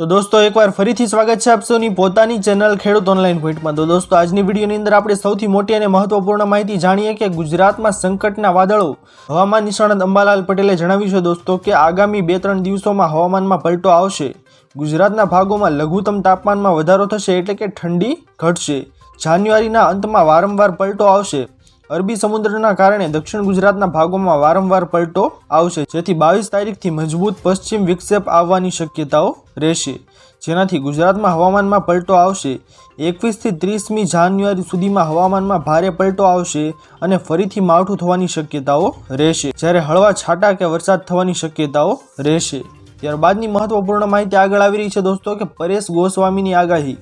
તો દોસ્તો, એકવાર ફરીથી સ્વાગત છે આપ પોતાની ચેનલ ખેડૂત ઓનલાઈન પોઈન્ટમાં તો દોસ્તો, આજની વિડીયોની અંદર આપણે સૌથી મોટી અને મહત્વપૂર્ણ માહિતી જાણીએ કે ગુજરાતમાં સંકટના વાદળો હવામાન નિષ્ણાત અંબાલાલ પટેલે જણાવ્યું છે દોસ્તો કે આગામી બે ત્રણ દિવસોમાં હવામાનમાં પલટો આવશે. ગુજરાતના ભાગોમાં લઘુત્તમ તાપમાનમાં વધારો થશે એટલે કે ઠંડી ઘટશે. જાન્યુઆરીના અંતમાં વારંવાર પલટો આવશે. અરબી સમુદ્રના કારણે દક્ષિણ ગુજરાતના ભાગોમાં વારંવાર પલટો આવશે. જેથી બાવીસ તારીખથી મજબૂત પશ્ચિમ વિક્ષેપ આવવાની શક્યતાઓ રહેશે. જેનાથી ગુજરાતમાં હવામાનમાં પલટો આવશે. એકવીસથી ત્રીસમી જાન્યુઆરી સુધીમાં હવામાનમાં ભારે પલટો આવશે અને ફરીથી માવઠું થવાની શક્યતાઓ રહેશે. જ્યારે હળવા છાંટા કે વરસાદ થવાની શક્યતાઓ રહેશે. ત્યારબાદની મહત્વપૂર્ણ માહિતી આગળ આવી રહી છે દોસ્તો કે પરેશ ગોસ્વામીની આગાહી.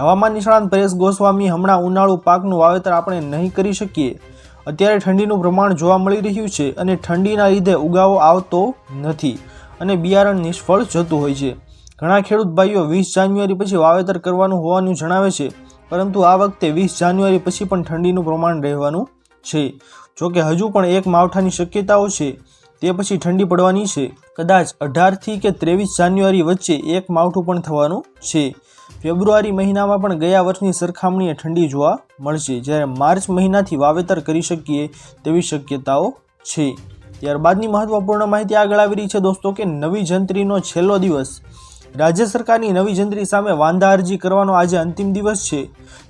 હવામાન નિષ્ણાંત પરેશ ગોસ્વામી હમણાં ઉનાળુ પાકનું વાવેતર આપણે નહીં કરી શકીએ. અત્યારે ઠંડીનું પ્રમાણ જોવા મળી રહ્યું છે અને ઠંડીના લીધે ઉગાવો આવતો નથી અને બિયારણ નિષ્ફળ જતું હોય છે. ઘણા ખેડૂત ભાઈઓ વીસ જાન્યુઆરી પછી વાવેતર કરવાનું હોવાનું જણાવે છે, પરંતુ આ વખતે વીસ જાન્યુઆરી પછી પણ ઠંડીનું પ્રમાણ રહેવાનું છે. જોકે હજુ પણ એક માવઠાની શક્યતાઓ છે, તે પછી ઠંડી પડવાની છે. કદાચ અઢારથી કે ત્રેવીસ જાન્યુઆરી વચ્ચે એક માવઠું પણ થવાનું છે. ફેબ્રુઆરી મહિનામાં પણ ગયા વર્ષની સરખામણીએ ઠંડી જોવા મળશે. જ્યારે માર્ચ મહિનાથી વાવેતર કરી શકીએ તેવી શક્યતાઓ છે. ત્યારબાદની મહત્વપૂર્ણ માહિતી આગળ આવી રહી છે દોસ્તો કે નવી જંત્રીનો છેલ્લો દિવસ રાજ્ય સરકારની નવી જંત્રી સામે વાંધા અરજી કરવાનો આજે અંતિમ દિવસ છે.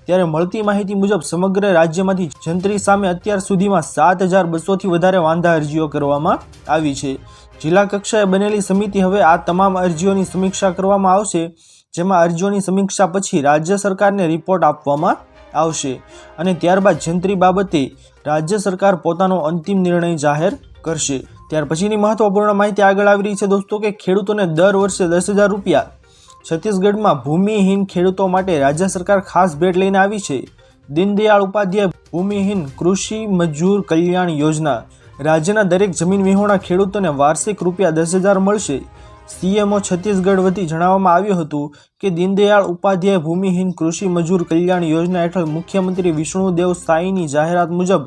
ત્યારે મળતી માહિતી મુજબ સમગ્ર રાજ્યમાંથી જંત્રી સામે અત્યાર સુધીમાં સાત હજાર બસોથી વધારે વાંધા અરજીઓ કરવામાં આવી છે. જિલ્લા કક્ષાએ બનેલી સમિતિ હવે આ તમામ અરજીઓની સમીક્ષા કરવામાં આવશે, જેમાં અરજીઓની સમીક્ષા પછી રાજ્ય સરકારને રિપોર્ટ આપવામાં આવશે અને ત્યારબાદ જંત્રી બાબતે રાજ્ય સરકાર પોતાનો અંતિમ નિર્ણય જાહેર કરશે. ત્યાર પછીની મહત્વપૂર્ણ માહિતી આગળ આવી રહી છે દોસ્તો કે ખેડૂતોને દર વર્ષે દસ હજાર રૂપિયા છત્તીસગઢમાં ભૂમિહીન ખેડૂતો માટે રાજ્ય સરકાર ખાસ ભેટ લઈને આવી છે. દીનદયાળ ઉપાધ્યાય ભૂમિહીન કૃષિ મજૂર કલ્યાણ યોજના. રાજ્યના દરેક જમીન વિહોણા ખેડૂતોને વાર્ષિક રૂપિયા દસ હજાર મળશે. સીએમઓ છત્તીસગઢ વતી જણાવવામાં આવ્યું હતું કે દીનદયાળ ઉપાધ્યાય ભૂમિહીન કૃષિ મજૂર કલ્યાણ યોજના હેઠળ મુખ્યમંત્રી વિષ્ણુદેવ સાઈની જાહેરાત મુજબ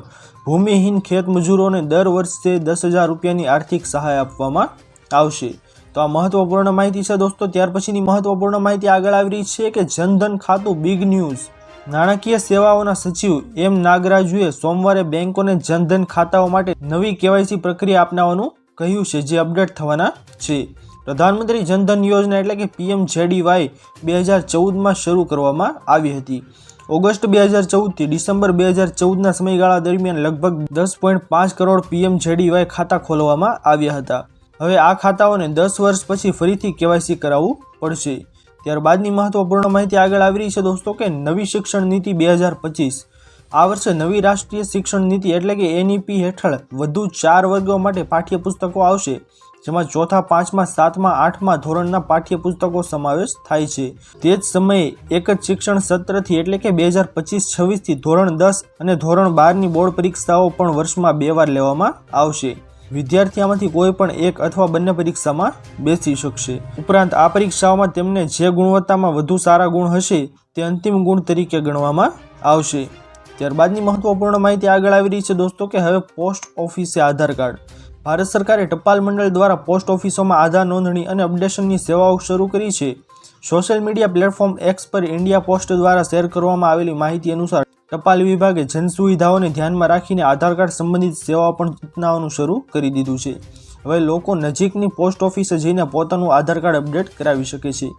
ભૂમિહીન ખેત મજૂરોને દર વર્ષે દસ હજાર રૂપિયાની આર્થિક સહાય આપવામાં આવશે. તો આ મહત્વપૂર્ણ માહિતી છે દોસ્તો. ત્યાર પછીની મહત્વપૂર્ણ માહિતી આગળ આવી રહી છે કે જનધન ખાતું બિગ ન્યૂઝ નાણાકીય સેવાઓના સચિવ એમ નાગરાજુએ સોમવારે બેંકોને જનધન ખાતાઓ માટે નવી કેવાયસી પ્રક્રિયા અપનાવવાનું કહ્યું છે, જે અપડેટ થવાના છે. પ્રધાનમંત્રી જનધન યોજના એટલે કે પીએમ જેડીવાય બે હજાર ચૌદમાં શરૂ કરવામાં આવી હતી. ઓગસ્ટ બે હજાર ચૌદથી ડિસેમ્બર બે હજાર ચૌદના સમયગાળા દરમિયાન લગભગ દસ પોઈન્ટ પાંચ કરોડ પીએમ જેડીવાય ખાતા ખોલવામાં આવ્યા હતા. હવે આ ખાતાઓને દસ વર્ષ પછી ફરીથી કેવાયસી કરાવવું પડશે. ત્યારબાદની મહત્વપૂર્ણ માહિતી આગળ આવી રહી છે દોસ્તો કે નવી શિક્ષણ નીતિ બે હજાર પચીસ આ વર્ષે નવી રાષ્ટ્રીય શિક્ષણ નીતિ એટલે કે એનઈપી હેઠળ વધુ ચાર વર્ગો માટે પાઠ્યપુસ્તકો આવશે. જેમાં ચોથા પાંચમા, સાતમા, આઠમા ધોરણના પાઠ્યપુસ્તકો સમાવેશ થાય છે. તે જ સમયે એક જ શિક્ષણ સત્રથી એટલે કે બે હજાર પચીસ છવ્વીસથી ધોરણ દસ અને ધોરણ બારની બોર્ડ પરીક્ષાઓ પણ વર્ષમાં બે વાર લેવામાં આવશે. વિદ્યાર્થી આમાંથી કોઈ પણ એક અથવા બંને પરીક્ષામાં બેસી શકશે. ઉપરાંત આ પરીક્ષાઓમાં તેમને જે ગુણવત્તામાં વધુ સારા ગુણ હશે, તે અંતિમ ગુણ તરીકે ગણવામાં આવશે. ત્યારબાદની મહત્વપૂર્ણ માહિતી આગળ આવી રહી છે દોસ્તો કે હવે પોસ્ટ ઓફિસે આધાર કાર્ડ. ભારત સરકારે ટપાલ મંડળ દ્વારા પોસ્ટ ઓફિસોમાં આધાર નોંધણી અને અપડેશનની સેવાઓ શરૂ કરી છે. સોશિયલ મીડિયા પ્લેટફોર્મ એક્સ પર ઇન્ડિયા પોસ્ટ દ્વારા શેર કરવામાં આવેલી માહિતી અનુસાર, ટપાલ વિભાગે જનસુવિધાઓને ધ્યાનમાં રાખીને આધાર કાર્ડ સંબંધિત સેવાઓ પણ અપનાવવાનું શરૂ કરી દીધું છે. હવે લોકો નજીકની પોસ્ટ ઓફિસે જઈને પોતાનું આધાર કાર્ડ અપડેટ કરાવી શકે છે.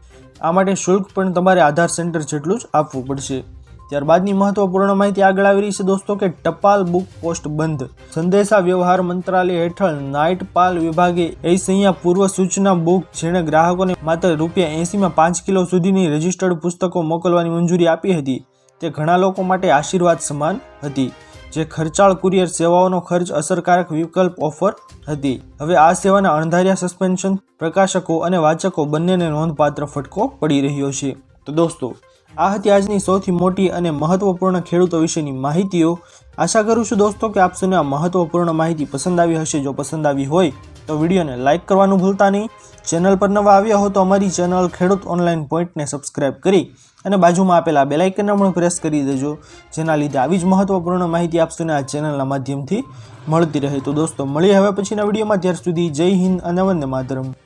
આ માટે શુલ્ક પણ તમારે આધાર સેન્ટર જેટલું જ આપવું પડશે. ત્યારબાદની મહત્વપૂર્ણ માહિતી આગળ આવી રહી છે દોસ્તો કે ટપાલ બુક પોસ્ટ બંધ. સંદેશા વ્યવહાર મંત્રાલય હેઠળ નાઇટપાલ વિભાગે એસૈયા પૂર્વ સૂચના બુક જેણે ગ્રાહકોને માત્ર રૂપિયા એંસીમાં પાંચ કિલો સુધીની રજિસ્ટર્ડ પુસ્તકો મોકલવાની મંજૂરી આપી હતી. તે ઘણા લોકો માટે આશીર્વાદ સમાન હતી, જે ખર્ચાળ કુરિયર સેવાઓનો ખર્ચ અસરકારક વિકલ્પ ઓફર હતી. હવે આ સેવાના અણધાર્યા સસ્પેન્શન, પ્રકાશકો અને વાચકો બંનેને નોંધપાત્ર ફટકો પડી રહ્યો છે. તો દોસ્તો આ હતી આજની સૌથી મોટી અને મહત્વપૂર્ણ ખેડૂતો વિશેની માહિતીઓ. આશા કરું છું દોસ્તો કે આપસને આ મહત્વપૂર્ણ માહિતી પસંદ આવી હશે. જો પસંદ આવી હોય તો વિડીયોને લાઇક કરવાનું ભૂલતા નહીં. ચેનલ પર નવા આવ્યા હો તો અમારી ચેનલ ખેડૂત ઓનલાઈન પોઈન્ટને સબસ્ક્રાઇબ કરી અને બાજુમાં આપેલા બેલાઇકનને પણ પ્રેસ કરી દેજો. જેના લીધે આવી જ મહત્વપૂર્ણ માહિતી આપસને આ ચેનલના માધ્યમથી મળતી રહે. તો દોસ્તો, મળીએ હવે પછીના વિડીયોમાં. ત્યાર સુધી જય હિન્દ અને વંદે માતરમ.